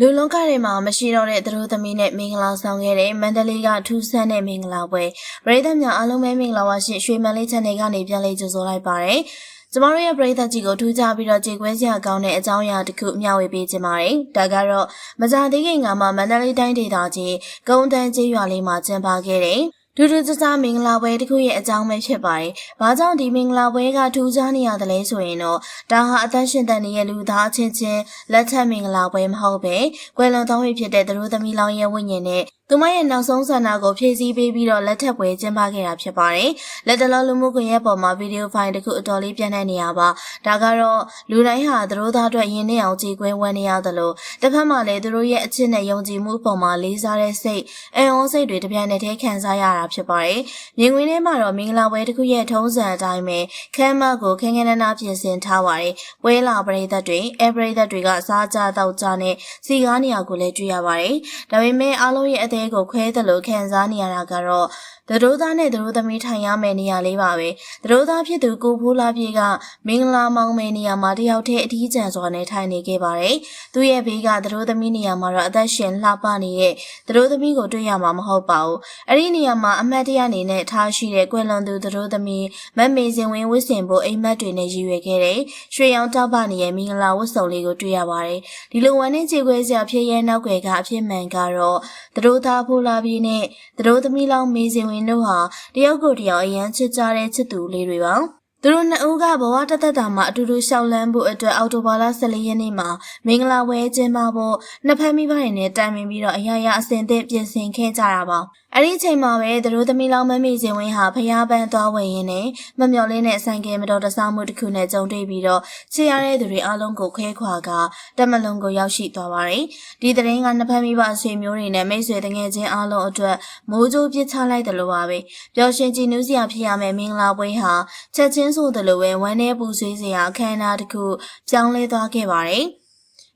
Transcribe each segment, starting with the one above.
လူလုံးကားတွေမှာမရှိတော့တဲ့သတို့သမီးနဲ့မင်္ဂလာဆောင်ခဲ့တဲ့မန္တလေးကထူးဆန်းတဲ့မင်္ဂလာပွဲပရိသတ်များအားလုံးပဲမင်္ဂလာပါရှင်ရွှေမန်လေး channel ကနေပြန်လည်ကြိုဆိုလိုက်ပါရစေ။ကျမတို့ရဲ့ပရိသတ်ကြီးကိုထူးခြားပြီးတော့ကြေကွဲစရာကောင်းတဲ့အကြောင်းအရာတစ်ခုမျှဝေပေးခြင်းပါတယ်။ဒါကတော့မကြသေးခင်ကမှမန္တလေးတိုင်းဒေသကြီးကုန်းတန်းကျေးရွာလေးမှာကျင်းပခဲ့တဲ့ ဒူးဒူးကြကြမင်္ဂလာပွဲတစ်ခုရဲ့အကြောင်းပဲဖြစ်ပါတယ်။ဘာကြောင့်ဒီမင်္ဂလာပွဲကထူးခြားနေရတယ်လဲဆိုရင်တော့ဒါဟာအသက်ရှင်တန်နေတဲ့လူသားချင်းချင်းလက်ထက်မင်္ဂလာပွဲမဟုတ်ပဲကွယ်လွန်သောပြီဖြစ်တဲ့သူတို့သမီးလောင်းရဲ့ဝိညာဉ်နဲ့သူမရဲ့နောက်ဆုံးဆန္ဒကိုဖြည့်ဆည်းပေးပြီးတော့လက်ထက်ပွဲကျင်းပခဲ့တာဖြစ်ပါတယ်။လက်တလုံးလူမှုကွန်ရက်ပေါ်မှာဗီဒီယိုဖိုင်တစ်ခုအတော်လေးပြန့်နှံ့နေရပါ။ဒါကတော့လူတိုင်းဟာသူတို့သားအတွက်ယဉ်နေအောင်ကြည်ကွင်းဝန်းနေရတယ်လို့တစ်ဖက်မှာလည်းသူတို့ရဲ့အချစ်နဲ့ယုံကြည်မှုပေါ်မှာလေးစားတဲ့စိတ်အံ့ဩစိတ်တွေတပြိုင်နက်တည်းခံစားရတာဖြစ်ပါတယ်။မြင်ကွင်းထဲမှာတော့မင်္ဂလာပွဲတစ်ခုရဲ့ထုံးစံအတိုင်းပဲခမ်းမကိုခင်းခင်းနားနားပြင်ဆင်ထားပါတယ်။ပွဲလာပရိသတ်တွေအဲပရိသတ်တွေကစားကြတော့ကြနဲ့စီကားနေရာကိုလည်းတွေ့ရပါတယ်။ဒါပေမဲ့အားလုံးရဲ့အသေးကိုခွဲတယ်လို့ခံစားနေရတာကတော့သတို့သားနဲ့သတို့သမီးထိုင်ရမယ့်နေရာလေးပါပဲသတို့သားဖြစ်သူကိုဖိုးလာပြေကမင်္ဂလာမောင်မယ်နေရာမှာတယောက်တည်းအထီးကျန်စွာနဲ့ထိုင်နေခဲ့ပါတယ်သူ့ရဲ့ဘေးကသတို့သမီးနေရာမှာတော့အသက်ရှင်လှပနေတဲ့သတို့သမီးကိုတွေ့ရမှာမဟုတ်ပါဘူးအဲ့ဒီနေရာမှာအမတ်တရအနေနဲ့ထားရှိတဲ့ကွယ်လွန်သူသတို့သမီးမမေစင်ဝင်းဝစ်စင်ဖို့အိမ်မက်တွေနဲ့ရည်ရွယ်ခဲ့တဲ့ရွှေရောင်တောက်ပနေရဲ့မင်္ဂလာဝတ်စုံလေးကိုတွေ့ရပါတယ်ဒီလိုဝမ်းနဲ့ခြေခွဲစရာဖြစ်ရဲ့နောက်ွယ်ကအဖြစ်မှန်ကတော့သတို့သားဖိုးလာပြေနဲ့သတို့သမီးလောင်းမေစင်ဝင်းတို့ဟာတယောက်ကိုတယောက်အရန်ချစ်ကြတဲ့ချစ်သူလေးတွေပါ သူတို့နှစ်ဦးကဘဝတသက်တာမှာအတူတူရှောက်လန်းဖို့အတွက်အော်တိုဘာလ14ရက်နေ့မှာမင်္ဂလာပွဲကျင်းပဖို့နှစ်ဖက်မိဘတွေနဲ့တိုင်ပင်ပြီးတော့အရာရာအစဉ်သင့်ပြင်ဆင်ခဲ့ကြတာပါအဲ့ဒီချိန်မှာပဲသူတို့သမီးလောင်းမမေစင်ဝင်းဟာဖျားပန်းသွားဝင်ရင်းနဲ့မမျော်လင်းတဲ့ဆိုင်ကယ်မတော်တဆမှုတစ်ခုနဲ့ကြုံတွေ့ပြီးတော့ချစ်ရတဲ့သူတွေအလုံးကိုခွဲခွာကတက်မလုံးကိုရောက်ရှိသွားပါတယ်ဒီတဲ့ရင်ကနှစ်ဖက်မိဘဆွေမျိုးတွေနဲ့မိတ်ဆွေတငယ်ချင်းအလုံးအတွက်မိုးကြိုးပစ်ချလိုက်တယ်လို့ပါပဲပျော်ရွှင်ကြည်နူးစရာဖြစ်ရမယ့်မင်္ဂလာပွဲဟာချက်ချင်းဆိုသလိုပဲဝမ်းနည်းပူဆွေးစရာအခမ်းအနားတစ်ခုပြောင်းလဲသွားခဲ့ပါတယ်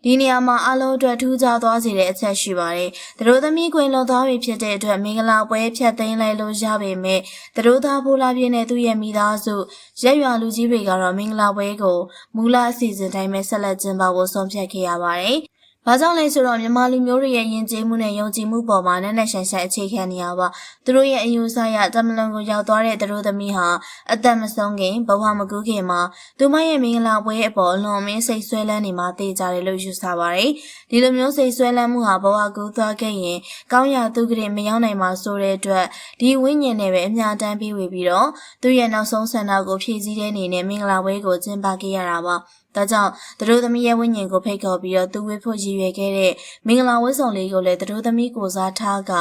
ဒီနေရာမှာအလုံးအတွက်ထူးခြားသွားစေတဲ့အချက်ရှိပါတယ်။သူတို့သမီးကွင်လွန်သွားပြီဖြစ်တဲ့အတွက်မင်္ဂလာပွဲဖြတ်သိမ်းလိုက်လို့ရပေမဲ့သူတို့သားဖိုးလာပြင်းတဲ့သူ့ရဲ့မိသားစုရက်ရွာလူကြီးတွေကတော့မင်္ဂလာပွဲကိုမူလအစီအစဉ်တိုင်းပဲဆက်လက်ကျင်းပဖို့ဆုံးဖြတ်ခဲ့ရပါတယ်။ ဘာကြောင့်လဲဆိုတော့မြန်မာလူမျိုးတွေရဲ့ယဉ်ကျေးမှုနဲ့ယုံကြည်မှုပေါ်မှာနက်နက်ရှိုင်ရှိုင်အခြေခံနေရပါသူတို့ရဲ့အယူဆရတမလွန်ကိုရောက်သွားတဲ့သူတို့သမီးဟာအသက်မဆုံးခင်ဘဝမကူးခင်မှာသူမရဲ့မင်္ဂလာပွဲအပေါ်အလွန်မင်းစိတ်ဆွဲလန်းနေမှတေးကြတယ်လို့ယူဆပါတယ်ဒီလိုမျိုးစိတ်ဆွဲလန်းမှုဟာဘဝကူးသွားခဲ့ရင်ကောင်းရာသူကလေးမရောက်နိုင်မှာဆိုတဲ့အတွက်ဒီဝိညာဉ်နဲ့ပဲအများတန်းပြီးဝေပြီးတော့သူရဲ့နောက်ဆုံးဆန္ဒကိုဖြည့်ဆည်းတဲ့အနေနဲ့မင်္ဂလာပွဲကိုကျင်းပခဲ့ရတာပါ ဒါကြောင့်သူတို့သမီးရဲ့ဝိညာဉ်ကိုဖိတ်ခေါ်ပြီးတော့သူဝေဖို့ရည်ရွယ်ခဲ့တဲ့မင်္ဂလာဝတ်ဆောင်လေးကိုလည်းသူတို့သမီးကိုစားထားက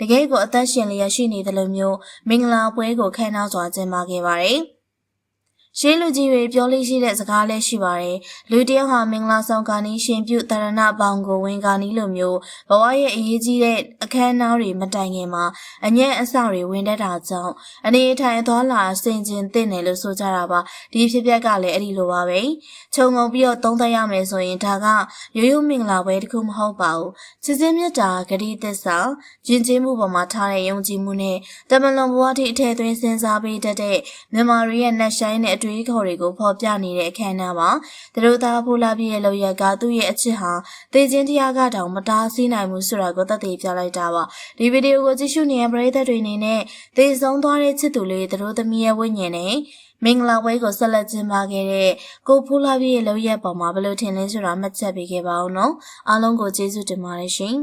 တကယ်ကိုအသက်ရှင်လျက်ရှိနေတဲ့လိုမျိုးမင်္ဂလာပွဲကိုခမ်းနားစွာကျင်းပခဲ့ပါတယ်။ ရှင်းလူကြီးတွေပြောလို့ရှိတဲ့စကားလည်းရှိပါတယ်။လူတယောက်ဟာမင်္ဂလာဆောင်ကာနီးရှင်ပြုတရဏပေါင်ကိုဝင်ကာနီးလိုမျိုးဘဝရဲ့အရေးကြီးတဲ့အခမ်းအနားတွေမတိုင်ခင်မှာအညံ့အဆတွေဝင်တတ်တာကြောင့်အနေထိုင်သွားလာဆင်ကျင်တင့်တယ်လို့ဆိုကြတာပါ။ဒီဖြစ်ပျက်ကလည်းအဲ့ဒီလိုပါပဲ။ခြုံငုံပြီးတော့သုံးသပ်ရမယ်ဆိုရင်ဒါကရိုးရိုးမင်္ဂလာပွဲတစ်ခုမဟုတ်ပါဘူး။ချစ်ချင်းမြတ်တာဂတိသစ္စာယဉ်ကျေးမှုပေါ်မှာထားတဲ့ယုံကြည်မှုနဲ့တမလွန်ဘဝထိအထည်သွင်းစဉ်းစားပေးတတ်တဲ့မြန်မာတွေရဲ့နှက်ဆိုင်တဲ့အတွေးခေါ်တွေကိုဖော်ပြနေတဲ့အခမ်းအနားမှာသူတို့သားဖိုးလာပြည့်ရဲ့လောက်ရကသူ့ရဲ့အချစ်ဟာတေချင်းတရားကတောင်မတားဆီးနိုင်ဘူးဆိုတာကိုသက်သေပြလိုက်တာပါဒီဗီဒီယိုကိုကြည့်ရှုနေတဲ့ပရိသတ်တွေအနေနဲ့သေဆုံးသွားတဲ့ချစ်သူလေးသူတို့သမီးရဲ့ဝိညာဉ်နဲ့မင်္ဂလာပွဲကိုဆက်လက်ကျင်းပခဲ့တဲ့ကိုဖိုးလာပြည့်ရဲ့လောက်ရပေါ်မှာဘယ်လိုထင်လဲဆိုတာမှတ်ချက်ပေးခဲ့ပါဦးနော်အားလုံးကိုကျေးဇူးတင်ပါတယ်ရှင်